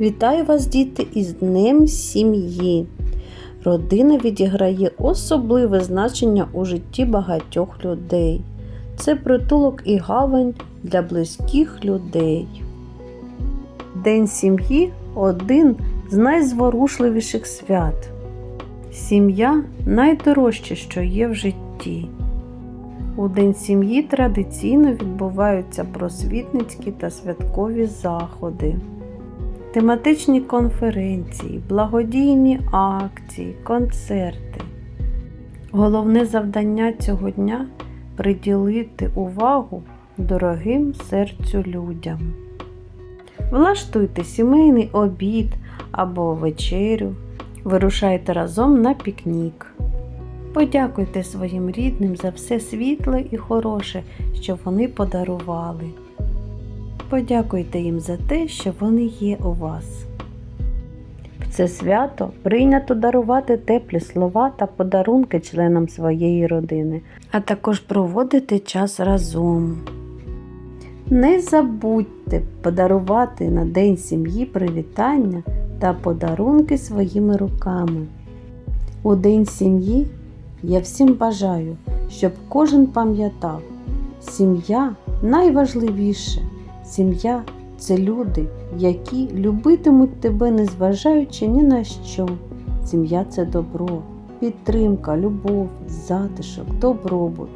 Вітаю вас, діти, із Днем сім'ї. Родина відіграє особливе значення у житті багатьох людей. Це притулок і гавань для близьких людей. День сім'ї один з найзворушливіших свят. Сім'я найдорожче, що є в житті. У День сім'ї традиційно відбуваються просвітницькі та святкові заходи тематичні конференції, благодійні акції, концерти. Головне завдання цього дня приділити увагу дорогим серцю людям. Влаштуйте сімейний обід або вечерю, вирушайте разом на пікнік. Подякуйте своїм рідним за все світле і хороше, що вони подарували. Подякуйте їм за те, що вони є у вас. В це свято прийнято дарувати теплі слова та подарунки членам своєї родини, а також проводити час разом. Не забудьте подарувати на День сім'ї привітання та подарунки своїми руками. У День сім'ї я всім бажаю, щоб кожен пам'ятав, сім'я найважливіше. Сім'я це люди, які любитимуть тебе, незважаючи ні на що. Сім'я це добро, підтримка, любов, затишок, добробут.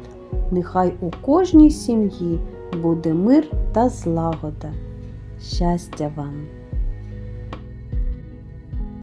Нехай у кожній сім'ї буде мир та злагода. Щастя вам!